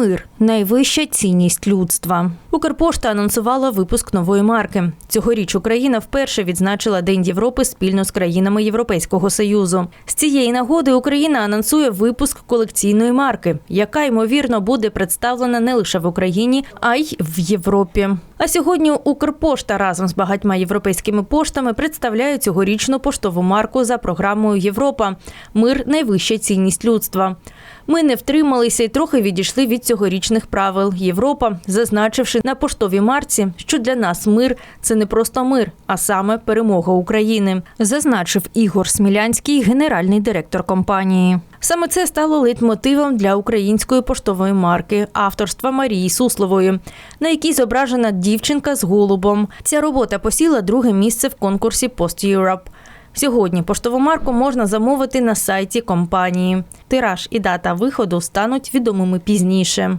Мир найвища цінність людства. Укрпошта анонсувала випуск нової марки. Цьогоріч Україна вперше відзначила День Європи спільно з країнами Європейського союзу. З цієї нагоди Україна анонсує випуск колекційної марки, яка ймовірно буде представлена не лише в Україні, а й в Європі. А сьогодні Укрпошта разом з багатьма європейськими поштами представляє цьогорічну поштову марку за програмою Європа. Мир найвища цінність людства. Ми не втрималися і трохи відійшли від цьогорічних правил. Європа, зазначивши на поштовій марці, що для нас мир це не просто мир, а саме перемога України, зазначив Ігор Смілянський, генеральний директор компанії. Саме це стало лейтмотивом для української поштової марки авторства Марії Суслової, на якій зображена дівчинка з голубом. Ця робота посіла друге місце в конкурсі Post Europe. Сьогодні поштову марку можна замовити на сайті компанії. Тираж і дата виходу стануть відомими пізніше.